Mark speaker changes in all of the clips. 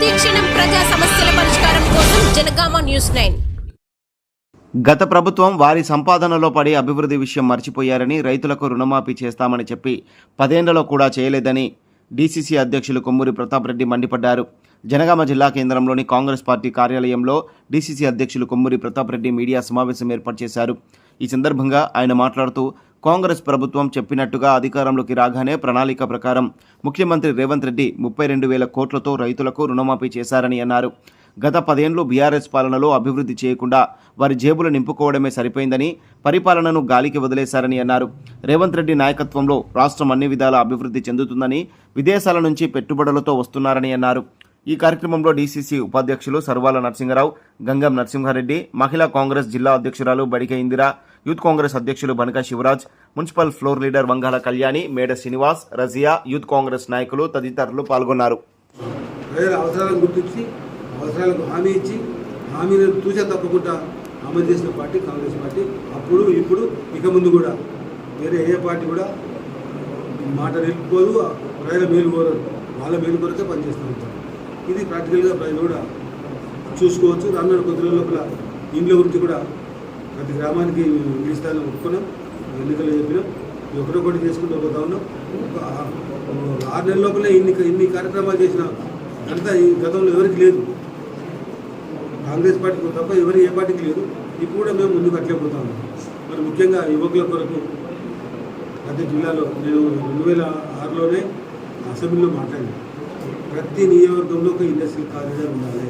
Speaker 1: ప్రతిక్షణం ప్రజా సమస్యల పరిష్కారం కోసం జనగామ న్యూస్ నైన్.
Speaker 2: గత ప్రభుత్వం వారి సంపాదనలో పడి అభివృద్ధి విషయం మర్చిపోయారని రైతులకు రుణమాఫీ చేస్తామని చెప్పి పదేండ్లలో కూడా చేయలేదని డీసీసీ అధ్యక్షులు కొమ్మూరి ప్రతాప్ రెడ్డి మండిపడ్డారు. జనగామ జిల్లా కేంద్రంలోని కాంగ్రెస్ పార్టీ కార్యాలయంలో డీసీసీ అధ్యక్షులు కొమ్మూరి ప్రతాప్ రెడ్డి మీడియా సమావేశం ఏర్పాటు చేశారు. ఈ సందర్భంగా ఆయన మాట్లాడుతూ కాంగ్రెస్ ప్రభుత్వం చెప్పినట్టుగా అధికారంలోకి రాగానే ప్రణాళిక ప్రకారం ముఖ్యమంత్రి రేవంత్ రెడ్డి ముప్పై రెండు వేల కోట్లతో రైతులకు రుణమాఫీ చేశారని అన్నారు. గత పదేండ్లు బీఆర్ఎస్ పాలనలో అభివృద్ధి చేయకుండా వారి జేబులు నింపుకోవడమే సరిపోయిందని పరిపాలనను గాలికి వదిలేశారని అన్నారు. రేవంత్ రెడ్డి నాయకత్వంలో రాష్ట్రం అన్ని విధాల అభివృద్ధి చెందుతుందని విదేశాల నుంచి పెట్టుబడులతో వస్తున్నారని అన్నారు. ఈ కార్యక్రమంలో డీసీసీ ఉపాధ్యక్షులు సర్వాల నరసింహరావు గంగం నరసింహారెడ్డి మహిళా కాంగ్రెస్ జిల్లా అధ్యక్షురాలు బడిక ఇందిరా యూత్ కాంగ్రెస్ అధ్యక్షులు Banaka Shivaraj municipal floor leader Vangala Kalyani Meda Srinivas Razia youth Congress నాయకులు తదితరులు పాల్గొన్నారు.
Speaker 3: ప్రజల అవసరాలను గుర్తించి అవసరాలకు హామీ ఇచ్చి హామీలను తూచా తప్పకుండా అమలు చేసిన పార్టీ కాంగ్రెస్ పార్టీ. అప్పుడు ఇప్పుడు ఇక ముందు కూడా వేరే ఏ పార్టీ కూడా మాట నిలుపుకోదు ప్రజల మేలు కోరదు వాళ్ళ మేలు కొరకే పనిచేస్తూ ఉంటారు. ఇది ప్రాక్టికల్గా ప్రజలు కూడా చూసుకోవచ్చు. రానున్న కొద్ది రోజుల లోపల ఇండ్ల గురించి కూడా ప్రతి గ్రామానికి ఈ స్థాయిలో ఒప్పుకున్నాం. ఎన్నికలు చెప్పినాం. ఇది ఒకటి చేసుకుంటూ పోతా ఉన్నాం. ఆరు నెలల లోపలే ఇన్ని ఇన్ని కార్యక్రమాలు చేసిన అంతా ఈ గతంలో ఎవరికి లేదు. కాంగ్రెస్ పార్టీకి తప్ప ఎవరు ఏ పార్టీకి లేదు. ఇప్పుడు కూడా మేము ముందుకు అట్లే పోతా ఉన్నాం. మరి ముఖ్యంగా యువకుల కొరకు ప్రతి జిల్లాలో నేను రెండు వేల ఆరులోనే అసెంబ్లీలో మాట్లాడాను. ప్రతి నియోజకవర్గంలో ఒక ఇండస్ట్రియల్ కారిడార్ ఉండాలి.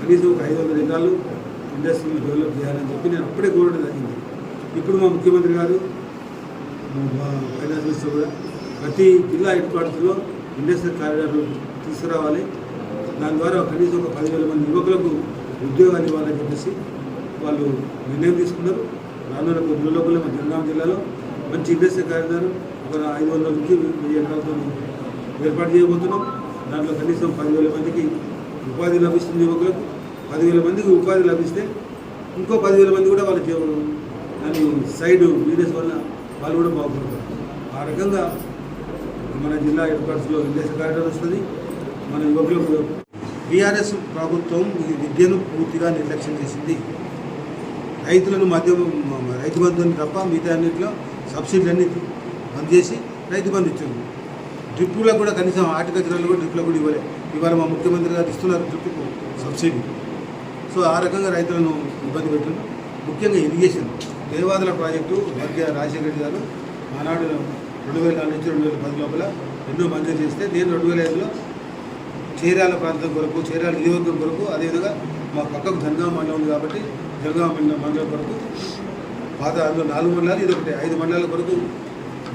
Speaker 3: కనీసం ఒక ఐదు వందల ఎకరాలు ఇండస్ట్రీని డెవలప్ చేయాలని చెప్పి నేను అప్పుడే కోరడం జరిగింది. ఇప్పుడు మా ముఖ్యమంత్రి గారు ఫైనాన్స్ మినిస్టర్ కూడా ప్రతి జిల్లా హెడ్ క్వార్టర్స్లో ఇండస్ట్రియల్ కారిడార్ తీసుకురావాలి. దాని ద్వారా కనీసం ఒక పదివేల మంది యువకులకు ఉద్యోగాలు ఇవ్వాలని చెప్పేసి వాళ్ళు నిర్ణయం తీసుకున్నారు. రానున్న కొద్ది లోపల మా జనగామ జిల్లాలో మంచి ఇండస్ట్రియల్ కారిడార్ ఒక ఐదు వందల నుంచి వెయ్యి ఎకరాలతో ఏర్పాటు చేయబోతున్నాం. దాంట్లో కనీసం పదివేల మందికి ఉపాధి లభిస్తుంది యువకులకు పదివేల మందికి ఉపాధి లభిస్తే ఇంకో పదివేల మంది కూడా వాళ్ళకి దాని సైడ్ బిజినెస్ వల్ల వాళ్ళు కూడా బాగుపడతారు. ఆ రకంగా మన జిల్లా హెడ్ క్వార్టర్స్లో ఇండస్ట్రియల్ వస్తుంది. మన యువకులకు బీఆర్ఎస్ ప్రభుత్వం ఈ విద్యను పూర్తిగా నిర్లక్ష్యం చేసింది. రైతులను మధ్య రైతు బంధుని తప్ప మిగతా అన్నింటిలో సబ్సిడీలన్నీ బంద్ చేసి రైతు బంధు ఇచ్చింది. డ్రిప్పులకు కూడా కనీసం హార్టికల్చర్లో కూడా డ్రిప్పులకు కూడా ఇవ్వలే. ఇవాళ మా ముఖ్యమంత్రి గారు ఇస్తున్నారు డ్రిప్కు సబ్సిడీ. సో ఆ రకంగా రైతులను ఇబ్బంది పెట్టింది ముఖ్యంగా ఇరిగేషన్. దేవాదుల ప్రాజెక్టు వర్గ రాజశేఖర రెడ్డి గారు ఆనాడు రెండు వేల నుంచి రెండు వేల పది లోపల ఎన్నో మంజూరు చేస్తే నేను రెండు వేల ఐదులో చీరాల ప్రాంతం కొరకు చీరాల నియోజకవర్గం కొరకు అదేవిధంగా మా పక్కకు జనగామ మండలం ఉంది కాబట్టి జనగామ మండలం మండలం కొరకు పాత అందులో నాలుగు మండలాలు ఇది ఒకటి ఐదు మండలాల కొరకు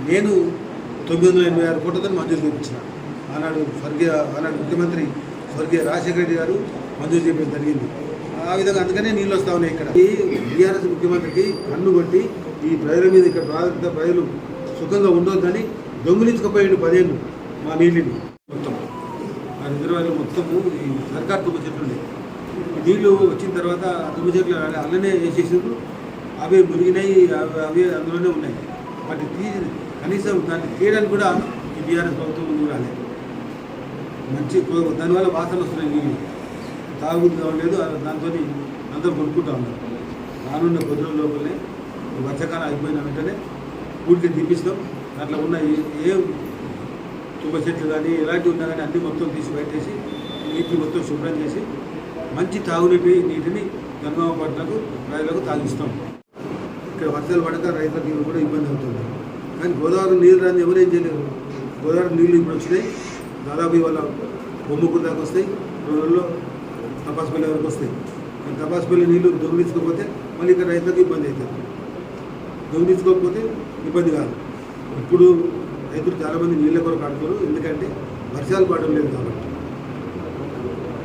Speaker 3: నేను తొమ్మిది వందల ఎనభై ఆరు కోట్లతో మంజూరు చేయించిన. ఆనాడు స్వర్గీయ ఆనాడు ముఖ్యమంత్రి స్వర్గీయ రాజశేఖర రెడ్డి గారు మంజూరు చేయడం జరిగింది. ఆ విధంగా అందుకనే నీళ్ళు వస్తా ఉన్నాయి ఇక్కడ. ఈ బీఆర్ఎస్ ముఖ్యమంత్రికి కన్ను కొట్టి ఈ ప్రజల మీద ఇక్కడ ప్రాధాన్యత ప్రజలు సుఖంగా ఉండొద్దని దొంగిలించకపోయాడు పదేళ్ళు మా నీళ్ళని. మొత్తం. ఆ రిజర్వాయర్లు మొత్తము ఈ సర్కార్ తుమ్మ చెట్లు ఉన్నాయి. నీళ్ళు నీళ్ళు వచ్చిన తర్వాత ఆ తుమ్మ చెట్లు అల్లనే వేసేసారు అవి మురిగినాయి అవి అవి అందులోనే ఉన్నాయి. వాటి తీసి కనీసం దాన్ని తీయడానికి కూడా ఈ బీఆర్ఎస్ ప్రభుత్వం ముందుకు రాలేదు. మంచి దానివల్ల వాసనలు వస్తున్నాయి. నీళ్ళు తాగుబుద్ధి లేదు దాంతో అందరూ కొనుక్కుంటా ఉన్నారు రానున్న కొద్ది రోజుల లోపలనే ఈ వర్షాకాలం అయిపోయిన వెంటనే పూర్తిగా తీపిస్తాం అట్లా ఉన్న ఏ- ఏ తుమ్మ చెట్లు కానీ ఎలాంటివి ఉన్నా కానీ అన్ని మొత్తం తీసి పెట్టేసి నీటిని మొత్తం శుభ్రం చేసి మంచి తాగునీటి నీటిని గంగమ్మ పట్టణకు రైతులకు తాగిస్తాం. ఇక్కడ వర్షాలు పడక రైతులకు కూడా ఇబ్బంది అవుతుంది. కానీ గోదావరి నీళ్ళు రాని ఎవరేం చేయలేరు. గోదావరి నీళ్ళు ఇప్పుడు వచ్చినాయి. దాదాపు ఇవాళ బొమ్మకూరు దాకా వస్తాయి. రెండు రోజుల్లో తపాసుపల్లి వరకు వస్తాయి. కానీ తపాసుపల్లి నీళ్ళు దొంగిలించుకోకపోతే మళ్ళీ ఇక్కడ రైతులకు ఇబ్బంది అవుతుంది. దొంగిలించుకోకపోతే ఇబ్బంది కాదు. ఇప్పుడు రైతులు చాలామంది నీళ్ళ కొరకు ఆడుతారు ఎందుకంటే వర్షాలు పడడం లేదు కాబట్టి.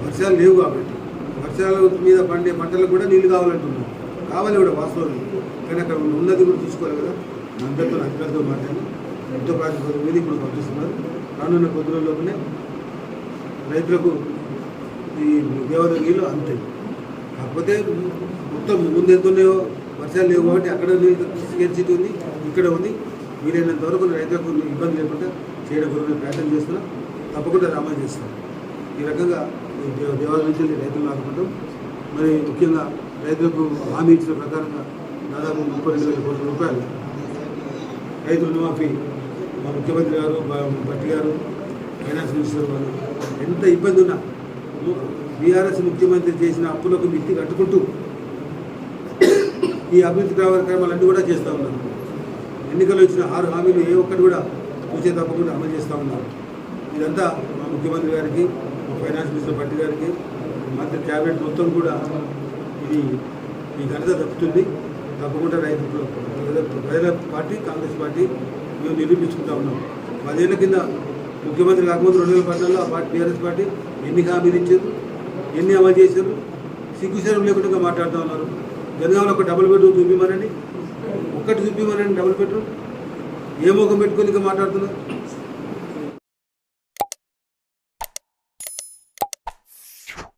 Speaker 3: వర్షాలు లేవు కాబట్టి. వర్షాల మీద పండే పంటలకు కూడా నీళ్ళు కావాలంటున్నారు. కావాలి కూడా వాస్తవం కానీ అక్కడ ఉన్నది కూడా చూసుకోవాలి కదా. అందరితో అధికారులతో మాట్లాడి యుద్ధ ప్రాతిపదిక మీద ఇప్పుడు పంపిస్తున్నారు. రానున్న కొద్ది రోజుల్లోనే రైతులకు ఈ దేవత నీళ్ళు అంతే కాకపోతే మొత్తం ముందు ఎంత ఉన్నాయో వర్షాలు లేవు కాబట్టి అక్కడ నీళ్ళు ఉంది ఇక్కడ ఉంది. వీలైనంత వరకు రైతులకు ఇబ్బంది లేకుండా చేయడం కొరకు ప్రయత్నం చేస్తున్నాం. తప్పకుండా రామా చేస్తాను ఈ రకంగా ఈ దేవ- దేవాలయం నుంచి రైతులు ఆదుకుంటాం. మరి ముఖ్యంగా రైతులకు హామీ ఇచ్చిన ప్రకారంగా దాదాపు ముప్పై రెండు వేల కోట్ల రూపాయలు రైతు రుణమాఫీ మా ముఖ్యమంత్రి గారు మా భట్టి గారు ఫైనాన్స్ మినిస్టర్ గారు ఎంత ఇబ్బంది ఉన్నా బీఆర్ఎస్ ముఖ్యమంత్రి చేసిన అప్పులకు మిత్తి కట్టుకుంటూ ఈ అభివృద్ధి కార్యక్రమాలన్నీ కూడా చేస్తూ ఉన్నారు. ఎన్నికలు వచ్చిన ఆరు హామీలు ఏ ఒక్కటి కూడా పూచే తప్పకుండా అమలు చేస్తూ ఉన్నారు. ఇదంతా మా ముఖ్యమంత్రి గారికి మా ఫైనాన్స్ మినిస్టర్ భట్టి గారికి మంత్రి క్యాబినెట్ మొత్తం కూడా ఇది ఈ ఘనత తప్పుతుంది తప్పకుండా రైతులు ప్రజల- ప్రజల పార్టీ కాంగ్రెస్ పార్టీ మేము నిరూపించుకుంటా ఉన్నాం. పదేళ్ళ కింద ముఖ్యమంత్రి కాకముందు రెండు వేల పద్నాలుగులో ఆ పార్టీ టీఆర్ఎస్ పార్టీ ఎన్ని హామీలు ఇచ్చారు ఎన్ని అమలు చేశారు సిగ్గుశరం లేకుండా మాట్లాడుతూ ఉన్నారు. జనగామలో ఒక డబుల్ బెడ్రూమ్ చూపిమనండి. ఒక్కటి చూపిమనండి డబుల్ బెడ్రూమ్ ఏ ముఖం పెట్టుకొని ఇంకా మాట్లాడుతున్నారు?